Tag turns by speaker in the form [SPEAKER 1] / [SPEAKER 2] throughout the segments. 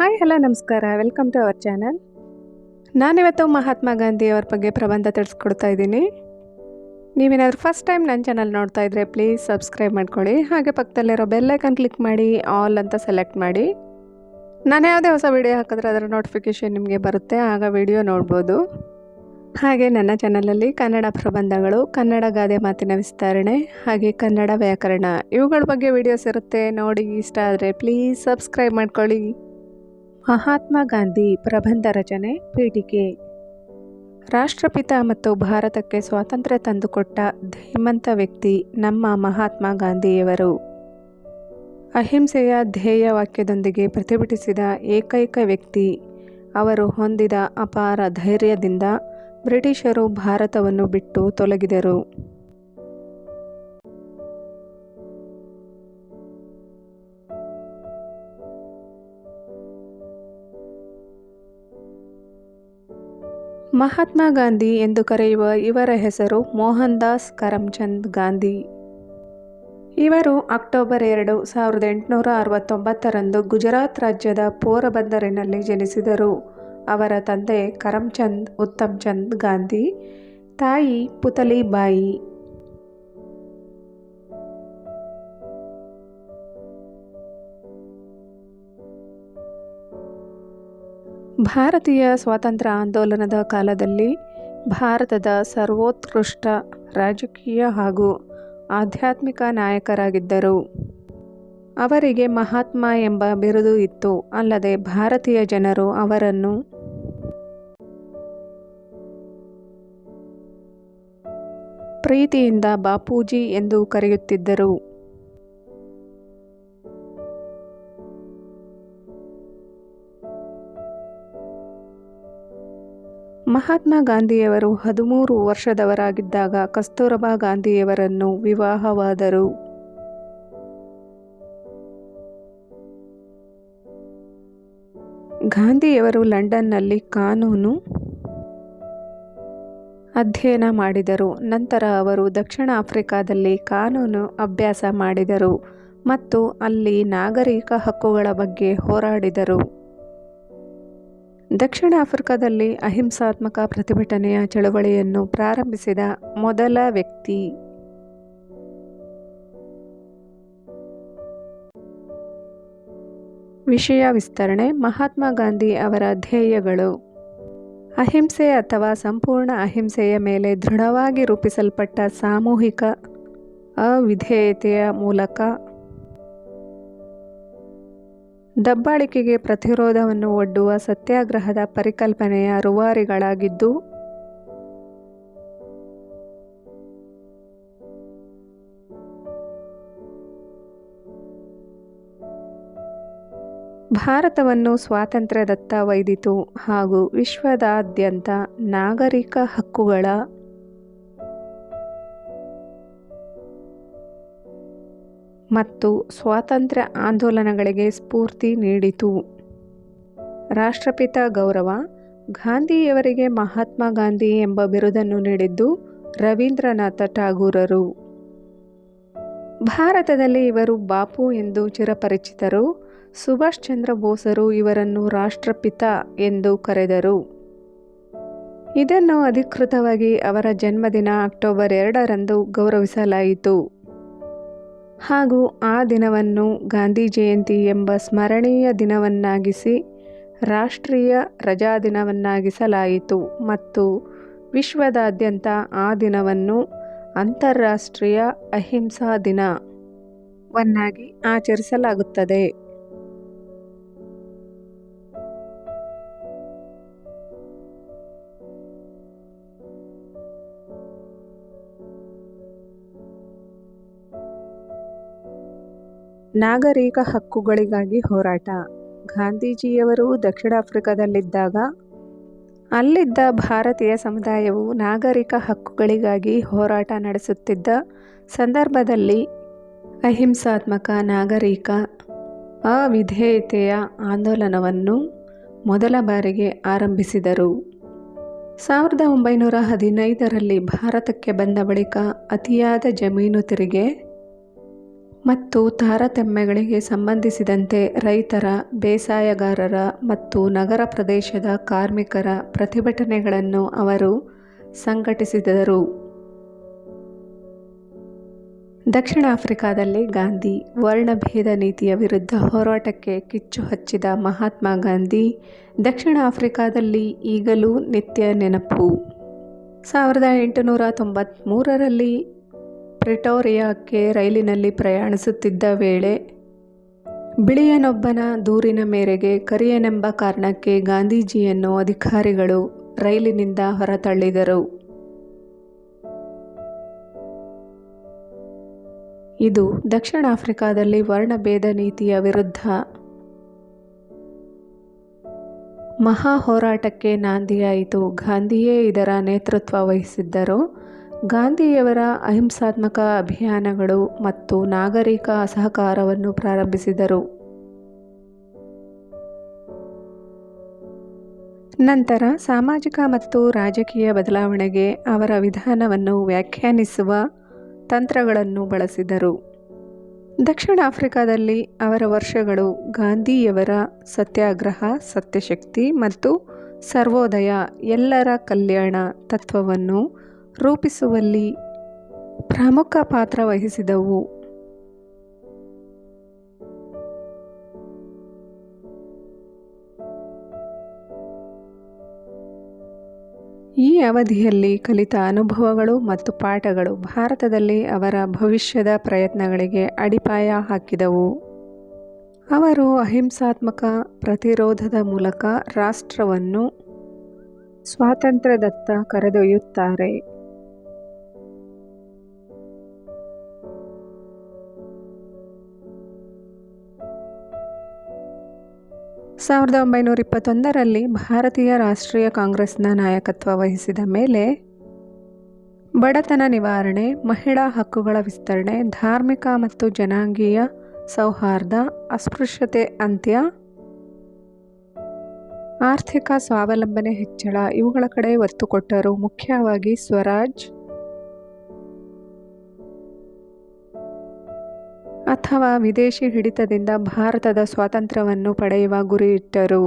[SPEAKER 1] Hi, hello, ನಮಸ್ಕಾರ. Welcome to our channel ನಾನಿವತ್ತು ಮಹಾತ್ಮ ಗಾಂಧಿ ಅವ್ರ ಬಗ್ಗೆ ಪ್ರಬಂಧ ತಿಳಿಸ್ಕೊಡ್ತಾ ಇದ್ದೀನಿ. ನೀವೇನಾದರೂ ಫಸ್ಟ್ ಟೈಮ್ ನನ್ನ ಚಾನಲ್ ನೋಡ್ತಾ ಇದ್ದರೆ ಪ್ಲೀಸ್ ಸಬ್ಸ್ಕ್ರೈಬ್ ಮಾಡ್ಕೊಳ್ಳಿ. ಹಾಗೆ ಪಕ್ಕದಲ್ಲಿರೋ ಬೆಲ್ಲೈಕನ್ ಕ್ಲಿಕ್ ಮಾಡಿ ಆಲ್ ಅಂತ ಸೆಲೆಕ್ಟ್ ಮಾಡಿ. ನಾನು ಯಾವುದೇ ಹೊಸ ವಿಡಿಯೋ ಹಾಕಿದ್ರೆ ಅದರ ನೋಟಿಫಿಕೇಷನ್ ನಿಮಗೆ ಬರುತ್ತೆ, ಆಗ ವಿಡಿಯೋ ನೋಡ್ಬೋದು. ಹಾಗೆ ನನ್ನ ಚಾನಲಲ್ಲಿ ಕನ್ನಡ ಪ್ರಬಂಧಗಳು, ಕನ್ನಡ ಗಾದೆ ಮಾತಿನ ವಿಸ್ತರಣೆ, ಹಾಗೆ ಕನ್ನಡ ವ್ಯಾಕರಣ, ಇವುಗಳ ಬಗ್ಗೆ ವಿಡಿಯೋಸ್ ಇರುತ್ತೆ. ನೋಡಿ, ಇಷ್ಟ ಆದರೆ ಪ್ಲೀಸ್ ಸಬ್ಸ್ಕ್ರೈಬ್ ಮಾಡ್ಕೊಳ್ಳಿ. ಮಹಾತ್ಮ ಗಾಂಧಿ ಪ್ರಬಂಧ ರಚನೆ ಪೀಠಿಕೆ. ರಾಷ್ಟ್ರಪಿತ ಮತ್ತು ಭಾರತಕ್ಕೆ ಸ್ವಾತಂತ್ರ್ಯ ತಂದುಕೊಟ್ಟ ಧೀಮಂತ ವ್ಯಕ್ತಿ ನಮ್ಮ ಮಹಾತ್ಮ ಗಾಂಧಿಯವರು. ಅಹಿಂಸೆಯ ಧ್ಯೇಯ ವಾಕ್ಯದೊಂದಿಗೆ ಪ್ರತಿಭಟಿಸಿದ ಏಕೈಕ ವ್ಯಕ್ತಿ. ಅವರು ಹೊಂದಿದ ಅಪಾರ ಧೈರ್ಯದಿಂದ ಬ್ರಿಟಿಷರು ಭಾರತವನ್ನು ಬಿಟ್ಟು ತೊಲಗಿದರು. ಮಹಾತ್ಮ ಗಾಂಧಿ ಎಂದು ಕರೆಯುವ ಇವರ ಹೆಸರು ಮೋಹನ್ ದಾಸ್ ಕರಮ್ಚಂದ್ ಗಾಂಧಿ. ಇವರು ಅಕ್ಟೋಬರ್ ಎರಡು ಸಾವಿರದ ಎಂಟುನೂರ ಅರವತ್ತೊಂಬತ್ತರಂದು ಗುಜರಾತ್ ರಾಜ್ಯದ ಪೋರಬಂದರಿನಲ್ಲಿ ಜನಿಸಿದರು. ಅವರ ತಂದೆ ಕರಮ್ಚಂದ್ ಉತ್ತಮ್ಚಂದ್ ಗಾಂಧಿ, ತಾಯಿ ಪುತಲಿಬಾಯಿ. ಭಾರತೀಯ ಸ್ವಾತಂತ್ರ್ಯ ಆಂದೋಲನದ ಕಾಲದಲ್ಲಿ ಭಾರತದ ಸರ್ವೋತ್ಕೃಷ್ಟ ರಾಜಕೀಯ ಹಾಗೂ ಆಧ್ಯಾತ್ಮಿಕ ನಾಯಕರಾಗಿದ್ದರು. ಅವರಿಗೆ ಮಹಾತ್ಮ ಎಂಬ ಬಿರುದು ಇತ್ತು. ಅಲ್ಲದೆ ಭಾರತೀಯ ಜನರು ಅವರನ್ನು ಪ್ರೀತಿಯಿಂದ ಬಾಪೂಜಿ ಎಂದು ಕರೆಯುತ್ತಿದ್ದರು. ಮಹಾತ್ಮ ಗಾಂಧಿಯವರು ಹದಿಮೂರು ವರ್ಷದವರಾಗಿದ್ದಾಗ ಕಸ್ತೂರಬಾ ಗಾಂಧಿಯವರನ್ನು ವಿವಾಹವಾದರು. ಗಾಂಧಿಯವರು ಲಂಡನ್ನಲ್ಲಿ ಕಾನೂನು ಅಧ್ಯಯನ ಮಾಡಿದರು. ನಂತರ ಅವರು ದಕ್ಷಿಣ ಆಫ್ರಿಕಾದಲ್ಲಿ ಕಾನೂನು ಅಭ್ಯಾಸ ಮಾಡಿದರು ಮತ್ತು ಅಲ್ಲಿ ನಾಗರಿಕ ಹಕ್ಕುಗಳ ಬಗ್ಗೆ ಹೋರಾಡಿದರು. ದಕ್ಷಿಣ ಆಫ್ರಿಕಾದಲ್ಲಿ ಅಹಿಂಸಾತ್ಮಕ ಪ್ರತಿಭಟನೆಯ ಚಳವಳಿಯನ್ನು ಪ್ರಾರಂಭಿಸಿದ ಮೊದಲ ವ್ಯಕ್ತಿ. ವಿಷಯ ವಿಸ್ತರಣೆ, ಮಹಾತ್ಮ ಗಾಂಧಿ ಅವರ ಧ್ಯೇಯಗಳು. ಅಹಿಂಸೆ ಅಥವಾ ಸಂಪೂರ್ಣ ಅಹಿಂಸೆಯ ಮೇಲೆ ದೃಢವಾಗಿ ರೂಪಿಸಲ್ಪಟ್ಟ ಸಾಮೂಹಿಕ ಅವಿಧೇಯತೆಯ ಮೂಲಕ ದಬ್ಬಾಳಿಕೆಗೆ ಪ್ರತಿರೋಧವನ್ನು ಒಡ್ಡುವ ಸತ್ಯಾಗ್ರಹದ ಪರಿಕಲ್ಪನೆಯ ರುವಾರಿಗಳಾಗಿದ್ದು ಭಾರತವನ್ನು ಸ್ವಾತಂತ್ರ್ಯದತ್ತ ಒಯ್ದಿತು ಹಾಗೂ ವಿಶ್ವದಾದ್ಯಂತ ನಾಗರಿಕ ಹಕ್ಕುಗಳ ಮತ್ತು ಸ್ವಾತಂತ್ರ್ಯ ಆಂದೋಲನಗಳಿಗೆ ಸ್ಫೂರ್ತಿ ನೀಡಿತು. ರಾಷ್ಟ್ರಪಿತ ಗೌರವ, ಗಾಂಧಿಯವರಿಗೆ ಮಹಾತ್ಮ ಗಾಂಧಿ ಎಂಬ ಬಿರುದನ್ನು ನೀಡಿದ್ದು ರವೀಂದ್ರನಾಥ ಠಾಗೂರರು. ಭಾರತದಲ್ಲಿ ಇವರು ಬಾಪು ಎಂದು ಚಿರಪರಿಚಿತರು, ಸುಭಾಷ್ ಚಂದ್ರ ಬೋಸರು ಇವರನ್ನು ರಾಷ್ಟ್ರಪಿತ ಎಂದು ಕರೆದರು. ಇದನ್ನು ಅಧಿಕೃತವಾಗಿ ಅವರ ಜನ್ಮದಿನ ಅಕ್ಟೋಬರ್ ಎರಡರಂದು ಗೌರವಿಸಲಾಯಿತು. ಹಾಗೂ ಆ ದಿನವನ್ನು ಗಾಂಧಿ ಜಯಂತಿ ಎಂಬ ಸ್ಮರಣೀಯ ದಿನವನ್ನಾಗಿಸಿ ರಾಷ್ಟ್ರೀಯ ರಜಾದಿನವನ್ನಾಗಿಸಲಾಯಿತು ಮತ್ತು ವಿಶ್ವದಾದ್ಯಂತ ಆ ದಿನವನ್ನು ಅಂತಾರಾಷ್ಟ್ರೀಯ ಅಹಿಂಸಾ ದಿನವನ್ನಾಗಿ ಆಚರಿಸಲಾಗುತ್ತದೆ. ನಾಗರಿಕ ಹಕ್ಕುಗಳಿಗಾಗಿ ಹೋರಾಟ. ಗಾಂಧೀಜಿಯವರು ದಕ್ಷಿಣ ಆಫ್ರಿಕಾದಲ್ಲಿದ್ದಾಗ ಅಲ್ಲಿದ್ದ ಭಾರತೀಯ ಸಮುದಾಯವು ನಾಗರಿಕ ಹಕ್ಕುಗಳಿಗಾಗಿ ಹೋರಾಟ ನಡೆಸುತ್ತಿದ್ದ ಸಂದರ್ಭದಲ್ಲಿ ಅಹಿಂಸಾತ್ಮಕ ನಾಗರಿಕ ಅವಿಧೇಯತೆಯ ಆಂದೋಲನವನ್ನು ಮೊದಲ ಬಾರಿಗೆ ಆರಂಭಿಸಿದರು. ಸಾವಿರದ ಒಂಬೈನೂರ ಹದಿನೈದರಲ್ಲಿ ಭಾರತಕ್ಕೆ ಬಂದ ಬಳಿಕ ಅತಿಯಾದ ಜಮೀನು ತೆರಿಗೆ ಮತ್ತು ತಾರತಮ್ಯಗಳಿಗೆ ಸಂಬಂಧಿಸಿದಂತೆ ರೈತರ, ಬೇಸಾಯಗಾರರ ಮತ್ತು ನಗರ ಪ್ರದೇಶದ ಕಾರ್ಮಿಕರ ಪ್ರತಿಭಟನೆಗಳನ್ನು ಅವರು ಸಂಘಟಿಸಿದರು. ದಕ್ಷಿಣ ಆಫ್ರಿಕಾದಲ್ಲಿ ಗಾಂಧಿ ವರ್ಣಭೇದ ನೀತಿಯ ವಿರುದ್ಧ ಹೋರಾಟಕ್ಕೆ ಕಿಚ್ಚು ಹಚ್ಚಿದ ಮಹಾತ್ಮ ಗಾಂಧಿ ದಕ್ಷಿಣ ಆಫ್ರಿಕಾದಲ್ಲಿ ಈಗಲೂ ನಿತ್ಯ ನೆನಪು. ಸಾವಿರದ ಎಂಟುನೂರ ತೊಂಬತ್ತ್ಮೂರರಲ್ಲಿ ಪ್ರಿಟೋರಿಯಾಕ್ಕೆ ರೈಲಿನಲ್ಲಿ ಪ್ರಯಾಣಿಸುತ್ತಿದ್ದ ವೇಳೆ ಬಿಳಿಯನೊಬ್ಬನ ದೂರಿನ ಮೇರೆಗೆ ಕರಿಯನೆಂಬ ಕಾರಣಕ್ಕೆ ಗಾಂಧೀಜಿಯನ್ನು ಅಧಿಕಾರಿಗಳು ರೈಲಿನಿಂದ ಹೊರತಳ್ಳಿದರು. ಇದು ದಕ್ಷಿಣ ಆಫ್ರಿಕಾದಲ್ಲಿ ವರ್ಣಭೇದ ನೀತಿಯ ವಿರುದ್ಧ ಮಹಾ ಹೋರಾಟಕ್ಕೆ ನಾಂದಿಯಾಯಿತು. ಗಾಂಧಿಯೇ ಇದರ ನೇತೃತ್ವ ವಹಿಸಿದ್ದರು. ಗಾಂಧಿಯವರ ಅಹಿಂಸಾತ್ಮಕ ಅಭಿಯಾನಗಳು ಮತ್ತು ನಾಗರಿಕ ಅಸಹಕಾರವನ್ನು ಪ್ರಾರಂಭಿಸಿದರು. ನಂತರ ಸಾಮಾಜಿಕ ಮತ್ತು ರಾಜಕೀಯ ಬದಲಾವಣೆಗೆ ಅವರ ವಿಧಾನವನ್ನು ವ್ಯಾಖ್ಯಾನಿಸುವ ತಂತ್ರಗಳನ್ನು ಬಳಸಿದರು. ದಕ್ಷಿಣ ಆಫ್ರಿಕಾದಲ್ಲಿ ಅವರ ವರ್ಷಗಳು ಗಾಂಧಿಯವರ ಸತ್ಯಾಗ್ರಹ, ಸತ್ಯಶಕ್ತಿ ಮತ್ತು ಸರ್ವೋದಯ ಎಲ್ಲರ ಕಲ್ಯಾಣ ತತ್ವವನ್ನು ರೂಪಿಸುವಲ್ಲಿ ಪ್ರಮುಖ ಪಾತ್ರ ವಹಿಸಿದವು. ಈ ಅವಧಿಯಲ್ಲಿ ಕಲಿತ ಅನುಭವಗಳು ಮತ್ತು ಪಾಠಗಳು ಭಾರತದಲ್ಲಿ ಅವರ ಭವಿಷ್ಯದ ಪ್ರಯತ್ನಗಳಿಗೆ ಅಡಿಪಾಯ ಹಾಕಿದವು. ಅವರು ಅಹಿಂಸಾತ್ಮಕ ಪ್ರತಿರೋಧದ ಮೂಲಕ ರಾಷ್ಟ್ರವನ್ನು ಸ್ವಾತಂತ್ರ್ಯದತ್ತ ಕರೆದೊಯ್ಯುತ್ತಾರೆ. ಸಾವಿರದ ಒಂಬೈನೂರ ಇಪ್ಪತ್ತೊಂದರಲ್ಲಿ ಭಾರತೀಯ ರಾಷ್ಟ್ರೀಯ ಕಾಂಗ್ರೆಸ್ನ ನಾಯಕತ್ವ ವಹಿಸಿದ ಮೇಲೆ ಬಡತನ ನಿವಾರಣೆ, ಮಹಿಳಾ ಹಕ್ಕುಗಳ ವಿಸ್ತರಣೆ, ಧಾರ್ಮಿಕ ಮತ್ತು ಜನಾಂಗೀಯ ಸೌಹಾರ್ದ, ಅಸ್ಪೃಶ್ಯತೆ, ಅಂತ್ಯ, ಆರ್ಥಿಕ ಸ್ವಾವಲಂಬನೆ ಹೆಚ್ಚಳ ಇವುಗಳ ಕಡೆ ಒತ್ತು ಕೊಟ್ಟರು. ಮುಖ್ಯವಾಗಿ ಸ್ವರಾಜ್ ಅಥವಾ ವಿದೇಶಿ ಹಿಡಿತದಿಂದ ಭಾರತದ ಸ್ವಾತಂತ್ರ್ಯವನ್ನು ಪಡೆಯುವ ಗುರಿಯಿಟ್ಟರು.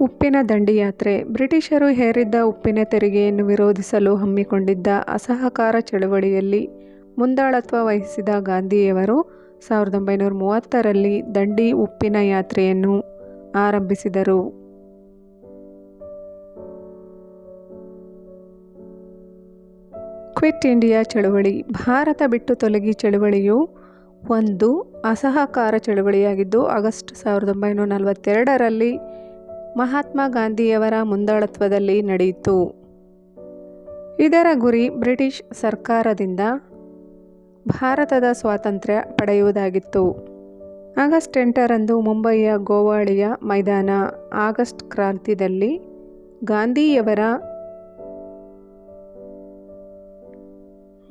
[SPEAKER 1] ಉಪ್ಪಿನ ದಂಡಿಯಾತ್ರೆ. ಬ್ರಿಟಿಷರು ಹೇರಿದ್ದ ಉಪ್ಪಿನ ತೆರಿಗೆಯನ್ನು ವಿರೋಧಿಸಲು ಹಮ್ಮಿಕೊಂಡಿದ್ದ ಅಸಹಕಾರ ಚಳವಳಿಯಲ್ಲಿ ಮುಂದಾಳತ್ವ ವಹಿಸಿದ ಗಾಂಧಿಯವರು ಸಾವಿರದ ಒಂಬೈನೂರ ಮೂವತ್ತರಲ್ಲಿ ದಂಡಿ ಉಪ್ಪಿನ ಯಾತ್ರೆಯನ್ನು ಆರಂಭಿಸಿದರು. ಕ್ವಿಟ್ ಇಂಡಿಯಾ ಚಳವಳಿ. ಭಾರತ ಬಿಟ್ಟು ತೊಲಗಿ ಚಳವಳಿಯು ಒಂದು ಅಸಹಕಾರ ಚಳುವಳಿಯಾಗಿದ್ದು, ಆಗಸ್ಟ್ ಸಾವಿರದ ಒಂಬೈನೂರ ನಲವತ್ತೆರಡರಲ್ಲಿ ಮಹಾತ್ಮ ಗಾಂಧಿಯವರ ಮುಂದಾಳತ್ವದಲ್ಲಿ ನಡೆಯಿತು. ಇದರ ಗುರಿ ಬ್ರಿಟಿಷ್ ಸರ್ಕಾರದಿಂದ ಭಾರತದ ಸ್ವಾತಂತ್ರ್ಯ ಪಡೆಯುವುದಾಗಿತ್ತು. ಆಗಸ್ಟ್ ಎಂಟರಂದು ಮುಂಬಯಿಯ ಗೋವಾಳಿಯ ಮೈದಾನ ಆಗಸ್ಟ್ ಕ್ರಾಂತಿದಲ್ಲಿ ಗಾಂಧಿಯವರ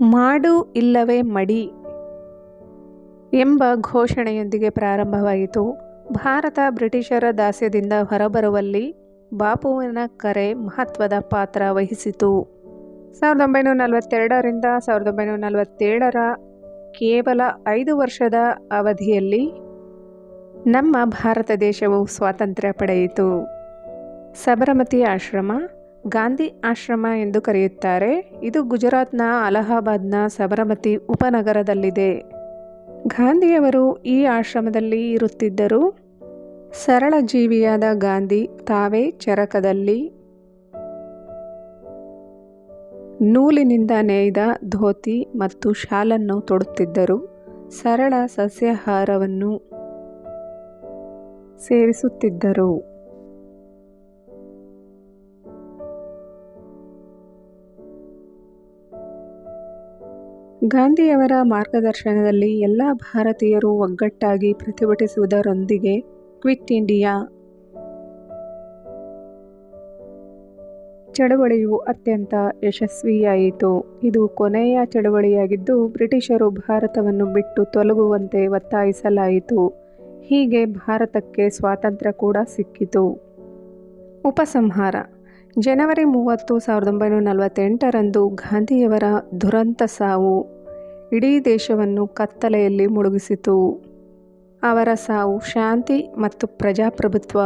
[SPEAKER 1] ಮಾಡು ಇಲ್ಲವೇ ಮಡಿ ಎಂಬ ಘೋಷಣೆಯೊಂದಿಗೆ ಪ್ರಾರಂಭವಾಯಿತು. ಭಾರತ ಬ್ರಿಟಿಷರ ದಾಸ್ಯದಿಂದ ಹೊರಬರುವಲ್ಲಿ ಬಾಪುವಿನ ಕರೆ ಮಹತ್ವದ ಪಾತ್ರ ವಹಿಸಿತು. ಸಾವಿರದ ಒಂಬೈನೂರ ನಲವತ್ತೆರಡರಿಂದ ಸಾವಿರದ ಒಂಬೈನೂರ ನಲವತ್ತೇಳರ ಕೇವಲ ಐದು ವರ್ಷದ ಅವಧಿಯಲ್ಲಿ ನಮ್ಮ ಭಾರತ ದೇಶವು ಸ್ವಾತಂತ್ರ್ಯ ಪಡೆಯಿತು. ಸಬರಮತಿ ಆಶ್ರಮ, ಗಾಂಧಿ ಆಶ್ರಮ ಎಂದು ಕರೆಯುತ್ತಾರೆ. ಇದು ಗುಜರಾತ್ನ ಅಲಹಾಬಾದ್ನ ಸಬರಮತಿ ಉಪನಗರದಲ್ಲಿದೆ. ಗಾಂಧಿಯವರು ಈ ಆಶ್ರಮದಲ್ಲಿ ಇರುತ್ತಿದ್ದರು. ಸರಳ ಜೀವಿಯಾದ ಗಾಂಧಿ ತಾವೇ ಚರಕದಲ್ಲಿ ನೂಲಿನಿಂದ ನೇಯ್ದ ಧೋತಿ ಮತ್ತು ಶಾಲನ್ನು ತೊಡುತ್ತಿದ್ದರು. ಸರಳ ಸಸ್ಯಾಹಾರವನ್ನು ಸೇವಿಸುತ್ತಿದ್ದರು. ಗಾಂಧಿಯವರ ಮಾರ್ಗದರ್ಶನದಲ್ಲಿ ಎಲ್ಲ ಭಾರತೀಯರು ಒಗ್ಗಟ್ಟಾಗಿ ಪ್ರತಿಭಟಿಸುವುದರೊಂದಿಗೆ ಕ್ವಿಟ್ ಇಂಡಿಯಾ. ಚಳವಳಿಯು ಅತ್ಯಂತ ಯಶಸ್ವಿಯಾಯಿತು. ಇದು ಕೊನೆಯ ಚಳವಳಿಯಾಗಿದ್ದು, ಬ್ರಿಟಿಷರು ಭಾರತವನ್ನು ಬಿಟ್ಟು ತೊಲಗುವಂತೆ ಒತ್ತಾಯಿಸಲಾಯಿತು. ಹೀಗೆ ಭಾರತಕ್ಕೆ ಸ್ವಾತಂತ್ರ್ಯ ಕೂಡ ಸಿಕ್ಕಿತು. ಉಪಸಂಹಾರ. ಜನವರಿ ಮೂವತ್ತು, ಸಾವಿರದ ಒಂಬೈನೂರ ನಲವತ್ತೆಂಟರಂದು ಗಾಂಧಿಯವರ ದುರಂತ ಸಾವು. ಇಡೀ ದೇಶವನ್ನು ಕತ್ತಲೆಯಲ್ಲಿ ಮುಳುಗಿಸಿತು. ಅವರ ಸಾವು ಶಾಂತಿ ಮತ್ತು ಪ್ರಜಾಪ್ರಭುತ್ವ.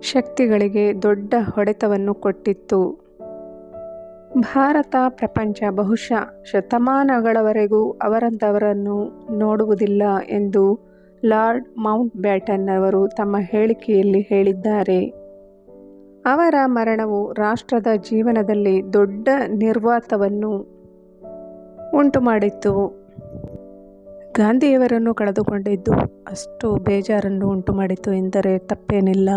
[SPEAKER 1] ಶಕ್ತಿಗಳಿಗೆ ದೊಡ್ಡ ಹೊಡೆತವನ್ನು ಕೊಟ್ಟಿತ್ತು. ಭಾರತ ಪ್ರಪಂಚ ಬಹುಶಃ ಶತಮಾನಗಳವರೆಗೂ ಅವರಂಥವರನ್ನು ನೋಡುವುದಿಲ್ಲ ಎಂದು ಲಾರ್ಡ್ ಮೌಂಟ್ ಬ್ಯಾಟನ್ ಅವರು ತಮ್ಮ ಹೇಳಿಕೆಯಲ್ಲಿ ಹೇಳಿದ್ದಾರೆ. ಅವರ ಮರಣವು ರಾಷ್ಟ್ರದ ಜೀವನದಲ್ಲಿ ದೊಡ್ಡ ನಿರ್ವಾತವನ್ನು ಉಂಟುಮಾಡಿತ್ತು. ಗಾಂಧಿಯವರನ್ನು ಕಳೆದುಕೊಂಡಿದ್ದು ಅಷ್ಟು ಬೇಜಾರನ್ನು ಉಂಟುಮಾಡಿತು ಎಂದರೆ ತಪ್ಪೇನಿಲ್ಲ.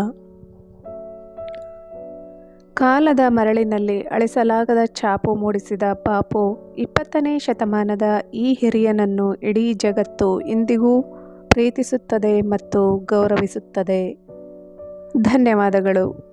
[SPEAKER 1] ಕಾಲದ ಮರಳಿನಲ್ಲಿ ಅಳಿಸಲಾಗದ ಛಾಪು ಮೂಡಿಸಿದ ಪಾಪು ಇಪ್ಪತ್ತನೇ ಶತಮಾನದ ಈ ಹಿರಿಯನನ್ನು ಇಡೀ ಜಗತ್ತು ಇಂದಿಗೂ ಪ್ರೀತಿಸುತ್ತದೆ ಮತ್ತು ಗೌರವಿಸುತ್ತದೆ. ಧನ್ಯವಾದಗಳು.